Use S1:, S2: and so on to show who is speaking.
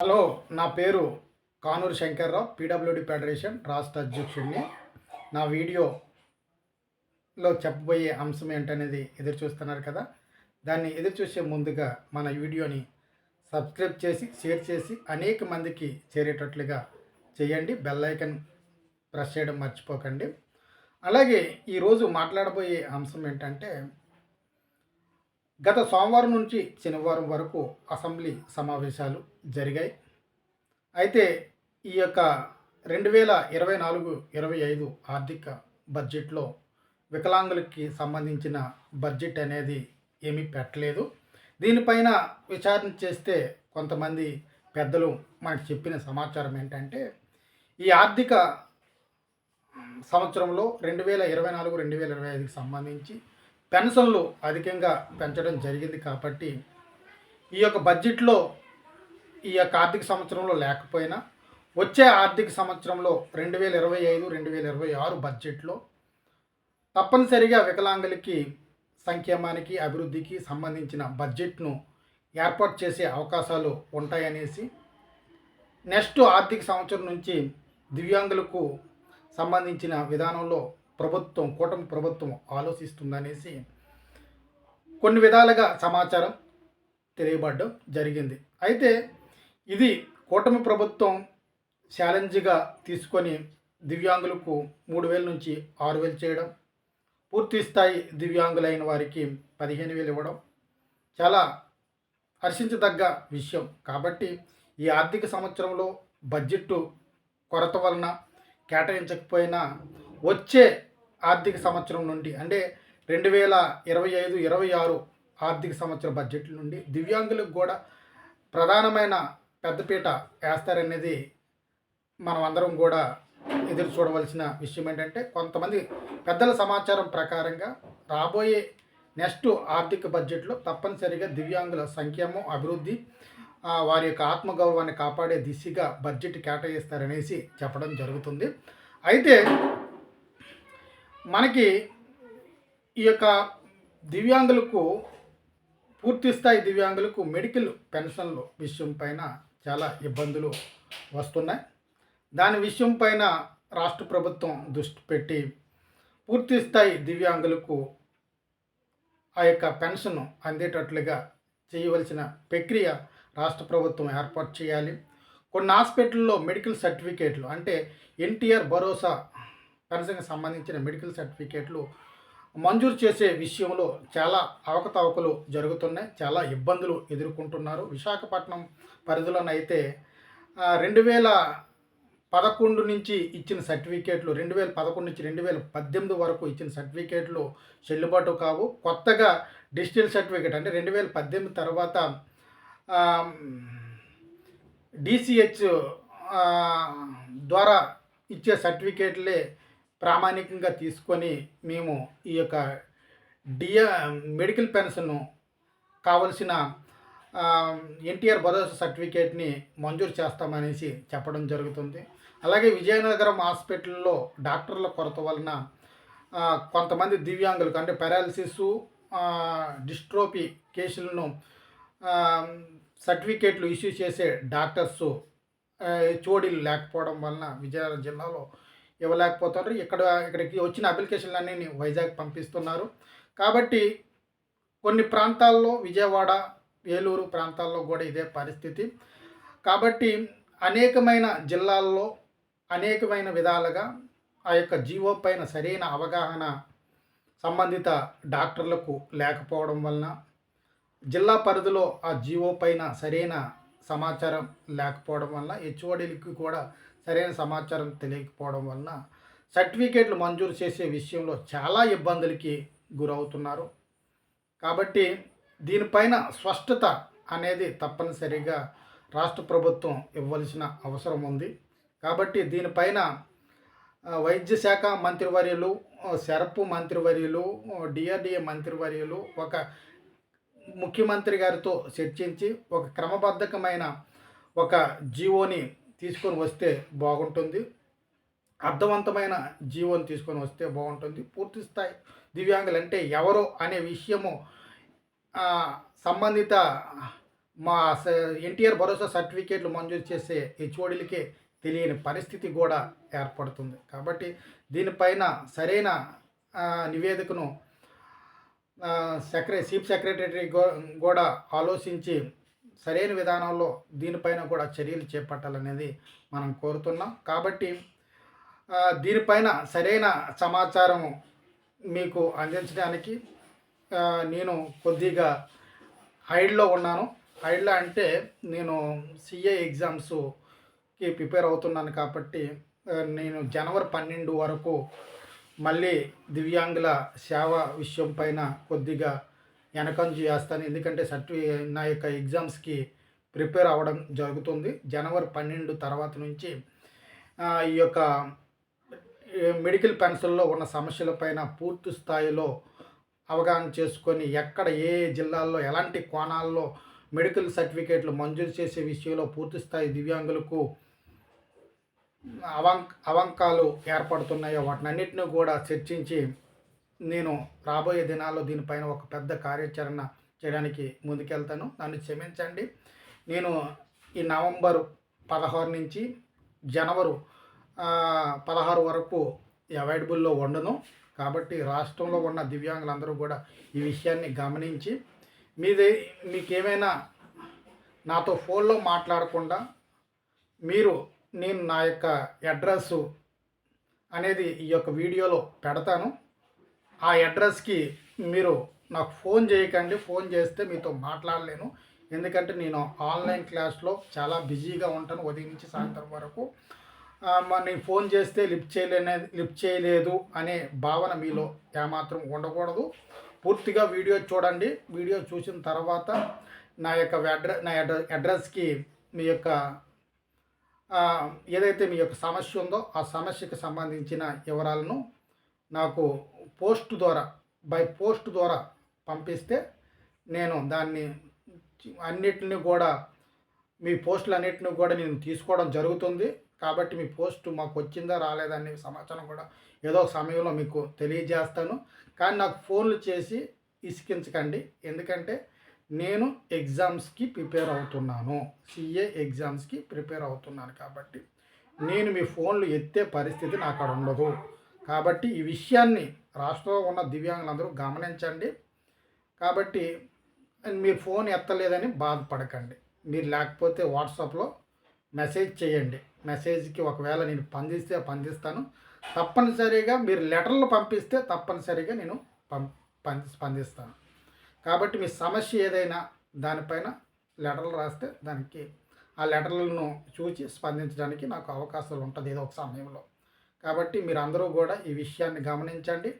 S1: Hello నా పేరు Kanuru Shankarrao PWD federation రాష్ట్ర అధ్యక్షుడిని. నా వీడియోలో చెప్పబోయే అంశం ఏంటనేది ఎదురు చూస్తున్నారు కదా. దాన్ని ఎదురు చూసే ముందుగా మన వీడియోని సబ్స్క్రైబ్ చేసి షేర్ చేసి అనేక మందికి చేరేటట్లుగా చేయండి. బెల్ ఐకన్ ప్రెస్ చేయడం మర్చిపోకండి. అలాగే ఈరోజు మాట్లాడబోయే అంశం ఏంటంటే గత సోమవారం నుంచి శనివారం వరకు అసెంబ్లీ సమావేశాలు జరిగాయి. అయితే ఈ యొక్క రెండు వేల ఇరవై నాలుగు ఇరవై ఐదు ఆర్థిక బడ్జెట్లో వికలాంగులకి సంబంధించిన బడ్జెట్ అనేది ఏమీ పెట్టలేదు. దీనిపైన విచారణ చేస్తే కొంతమంది పెద్దలు మనకు చెప్పిన సమాచారం ఏంటంటే ఈ ఆర్థిక సంవత్సరంలో రెండు వేల ఇరవై నాలుగు రెండు వేల ఇరవై ఐదుకి సంబంధించి పెన్షన్లు అధికంగా పెంచడం జరిగింది కాబట్టి ఈ యొక్క బడ్జెట్లో ఈ యొక్క ఆర్థిక సంవత్సరంలో లేకపోయినా వచ్చే ఆర్థిక సంవత్సరంలో రెండు వేల ఇరవై ఐదు రెండు వేల ఇరవై ఆరు బడ్జెట్లో తప్పనిసరిగా వికలాంగులకి సంక్షేమానికి అభివృద్ధికి సంబంధించిన బడ్జెట్ను ఏర్పాటు చేసే అవకాశాలు ఉంటాయనేసి నెక్స్ట్ ఆర్థిక సంవత్సరం నుంచి దివ్యాంగులకు సంబంధించిన విధానంలో ప్రభుత్వం కూటమి ప్రభుత్వం ఆలోచిస్తుందనేసి కొన్ని విధాలుగా సమాచారం తెలియబడడం జరిగింది. అయితే ఇది కూటమి ప్రభుత్వం ఛాలెంజ్గా తీసుకొని దివ్యాంగులకు మూడు వేల నుంచి ఆరు వేలు చేయడం పూర్తి స్థాయి దివ్యాంగులైన వారికి పదిహేను వేలు ఇవ్వడం చాలా హర్షించదగ్గ విషయం. కాబట్టి ఈ ఆర్థిక సంవత్సరంలో బడ్జెట్ కొరత వలన కేటాయించకపోయినా వచ్చే ఆర్థిక సంవత్సరం నుండి అంటే రెండు వేల ఇరవై ఐదు ఇరవై ఆరు ఆర్థిక సంవత్సర బడ్జెట్ నుండి దివ్యాంగులకు కూడా ప్రధానమైన పెద్దపీట వేస్తారనేది మనం అందరం కూడా ఎదురు చూడవలసిన విషయం ఏంటంటే కొంతమంది పెద్దల సమాచారం ప్రకారంగా రాబోయే నెక్స్ట్ ఆర్థిక బడ్జెట్లో తప్పనిసరిగా దివ్యాంగుల సంక్షేమం అభివృద్ధి వారి యొక్క ఆత్మగౌరవాన్ని కాపాడే దిశగా బడ్జెట్ కేటాయిస్తారనేసి చెప్పడం జరుగుతుంది. అయితే మనకి ఈ యొక్క దివ్యాంగులకు పూర్తి స్థాయి దివ్యాంగులకు మెడికల్ పెన్షన్లు విషయం పైన చాలా ఇబ్బందులు వస్తున్నాయి. దాని విషయం పైన రాష్ట్ర ప్రభుత్వం దృష్టి పెట్టి పూర్తి స్థాయి దివ్యాంగులకు ఆ యొక్క పెన్షన్ అందేటట్లుగా చేయవలసిన ప్రక్రియ రాష్ట్ర ప్రభుత్వం ఏర్పాటు చేయాలి. కొన్ని హాస్పిటల్లో మెడికల్ సర్టిఫికేట్లు అంటే ఎన్టీఆర్ భరోసా పెన్షన్కి సంబంధించిన మెడికల్ సర్టిఫికేట్లు మంజూరు చేసే విషయంలో చాలా అవకతవకలు జరుగుతున్నాయి. చాలా ఇబ్బందులు ఎదుర్కొంటున్నారు. విశాఖపట్నం పరిధిలోనైతే రెండు వేల పదకొండు నుంచి ఇచ్చిన సర్టిఫికేట్లు రెండు వేల పదకొండు నుంచి రెండు వేల పద్దెనిమిది వరకు ఇచ్చిన సర్టిఫికేట్లు చెల్లుబాటు కావు. కొత్తగా డిజిటల్ సర్టిఫికేట్ అంటే రెండు వేల పద్దెనిమిది తర్వాత డిసిహెచ్ ద్వారా ఇచ్చే సర్టిఫికేట్లే ప్రామాణికంగా తీసుకొని మేము ఈ యొక్క డియా మెడికల్ పెన్షన్ను కావలసిన ఎన్టీఆర్ భరోసా సర్టిఫికేట్ని మంజూరు చేస్తామనేసి చెప్పడం జరుగుతుంది. అలాగే విజయనగరం హాస్పిటల్లో డాక్టర్ల కొరత వలన కొంతమంది దివ్యాంగులకు అంటే పెరాలసిస్ డిస్ట్రోపీ కేసులను సర్టిఫికేట్లు ఇష్యూ చేసే డాక్టర్స్ హెచ్ఓడీలు లేకపోవడం వలన విజయనగరం జిల్లాలో ఇవ్వలేకపోతున్నారు ఇక్కడ ఇక్కడికి వచ్చిన అప్లికేషన్లన్నీ వైజాగ్ పంపిస్తున్నారు. కాబట్టి కొన్ని ప్రాంతాల్లో విజయవాడ ఏలూరు ప్రాంతాల్లో కూడా ఇదే పరిస్థితి. కాబట్టి అనేకమైన జిల్లాల్లో అనేకమైన విధాలుగా ఆ యొక్క జీవో పైన సరైన అవగాహన సంబంధిత డాక్టర్లకు లేకపోవడం వలన జిల్లా పరిధిలో ఆ జీవో పైన సరైన సమాచారం లేకపోవడం వలన హెచ్ఓడీలకి కూడా సరైన సమాచారం తెలియకపోవడం వలన సర్టిఫికేట్లు మంజూరు చేసే విషయంలో చాలా ఇబ్బందులకి గురవుతున్నారు. కాబట్టి దీనిపైన స్పష్టత అనేది తప్పనిసరిగా రాష్ట్ర ప్రభుత్వం ఇవ్వాల్సిన అవసరం ఉంది. కాబట్టి దీనిపైన వైద్య శాఖ మంత్రివర్యులు ఆ, సెరపు మంత్రివర్యులు డిఆర్డిఏ మంత్రివర్యులు ఒక ముఖ్యమంత్రి గారితో చర్చించి ఒక క్రమబద్ధకమైన ఒక జీవోని తీసుకొని వస్తే బాగుంటుంది. అర్థవంతమైన జీవోని తీసుకొని వస్తే బాగుంటుంది. పూర్తి స్థాయి దివ్యాంగులు అంటే ఎవరో అనే విషయము సంబంధిత మా ఎన్టీఆర్ భరోసా సర్టిఫికేట్లు మంజూరు చేసే హెచ్ఓడీలకే తెలియని పరిస్థితి కూడా ఏర్పడుతుంది. కాబట్టి దీనిపైన సరైన నివేదికను సెక్రటరీ చీఫ్ సెక్రటరీ కూడా ఆలోచించి సరైన విధానంలో దీనిపైన కూడా చర్యలు చేపట్టాలనేది మనం కోరుతున్నాం. కాబట్టి దీనిపైన సరైన సమాచారం మీకు అందించడానికి నేను కొద్దిగా హైడ్లో ఉన్నాను. హైడ్లో అంటే నేను సిఏ ఎగ్జామ్స్కి ప్రిపేర్ అవుతున్నాను కాబట్టి నేను జనవరి పన్నెండు వరకు మళ్ళీ దివ్యాంగుల సేవ విషయం పైన కొద్దిగా వెనకం చేస్తాను. ఎందుకంటే సర్టి నా యొక్క ఎగ్జామ్స్కి ప్రిపేర్ అవ్వడం జరుగుతుంది. జనవరి పన్నెండు తర్వాత నుంచి ఈ యొక్క మెడికల్ పెన్షన్లో ఉన్న సమస్యలపైన పూర్తి స్థాయిలో అవగాహన చేసుకొని ఎక్కడ ఏ జిల్లాల్లో ఎలాంటి కోణాల్లో మెడికల్ సర్టిఫికేట్లు మంజూరు చేసే విషయంలో పూర్తి స్థాయి దివ్యాంగులకు అవంక్ అవంకాలు ఏర్పడుతున్నాయో వాటినన్నింటినీ కూడా చర్చించి నేను రాబోయే దినాల్లో దీనిపైన ఒక పెద్ద కార్యాచరణ చేయడానికి ముందుకెళ్తాను. నన్ను క్షమించండి. నేను ఈ నవంబర్ పదహారు నుంచి జనవరి పదహారు వరకు అవైలబుల్లో ఉండను. కాబట్టి రాష్ట్రంలో ఉన్న దివ్యాంగులందరూ కూడా ఈ విషయాన్ని గమనించి మీది మీకేమైనా నాతో ఫోన్లో మాట్లాడకుండా మీరు నేను నా యొక్క అడ్రస్ అనేది ఈ యొక్క వీడియోలో పెడతాను. ఆ అడ్రస్కి మీరు నాకు ఫోన్ చేయకండి ఫోన్ చేస్తే మీతో మాట్లాడలేను. ఎందుకంటే నేను ఆన్లైన్ క్లాస్లో చాలా బిజీగా ఉంటాను ఉదయం నుంచి సాయంత్రం వరకు. మరి నేను ఫోన్ చేస్తే లిఫ్ట్ చేయలేనే లిఫ్ట్ చేయలేదు అనే భావన మీలో ఏమాత్రం ఉండకూడదు. పూర్తిగా వీడియో చూడండి. వీడియో చూసిన తర్వాత నా యొక్క అడ్ర నా అడ్రస్కి మీ యొక్క ఏదైతే మీ యొక్క సమస్య ఉందో ఆ సమస్యకు సంబంధించిన వివరాలను నాకు పోస్ట్ ద్వారా బై పోస్ట్ ద్వారా పంపిస్తే నేను దాన్ని అన్నిటిని కూడా మీ పోస్టులు అన్నిటిని కూడా నేను తీసుకోవడం జరుగుతుంది. కాబట్టి మీ పోస్ట్ మాకు వచ్చిందా రాలేదా అనే సమాచారం కూడా ఏదో ఒక సమయంలో మీకు తెలియజేస్తాను. కానీ నాకు ఫోన్లు చేసి ఇసికించకండి. ఎందుకంటే నేను ఎగ్జామ్స్కి ప్రిపేర్ అవుతున్నాను. సిఏ ఎగ్జామ్స్కి ప్రిపేర్ అవుతున్నాను కాబట్టి నేను మీ ఫోన్లు ఎత్తే పరిస్థితి నాకు అక్కడ ఉండదు. కాబట్టి ఈ విషయాన్ని రాష్ట్రంలో ఉన్న దివ్యాంగులందరూ గమనించండి. కాబట్టి మీరు ఫోన్ ఎత్తలేదని బాధపడకండి. మీరు లేకపోతే వాట్సాప్లో మెసేజ్ చేయండి. మెసేజ్కి ఒకవేళ నేను పంపిస్తే పంపిస్తాను తప్పనిసరిగా మీరు లెటర్లు పంపిస్తే తప్పనిసరిగా నేను పం స్పందిస్తాను కాబట్టి మీ సమస్య ఏదైనా దానిపైన లెటర్లు రాస్తే దానికి ఆ లెటర్లను చూసి స్పందించడానికి నాకు అవకాశాలు ఉంటుంది ఏదో ఒక సమయంలో. కాబట్టి మీరు అందరూ కూడా ఈ విషయాన్ని గమనించండి.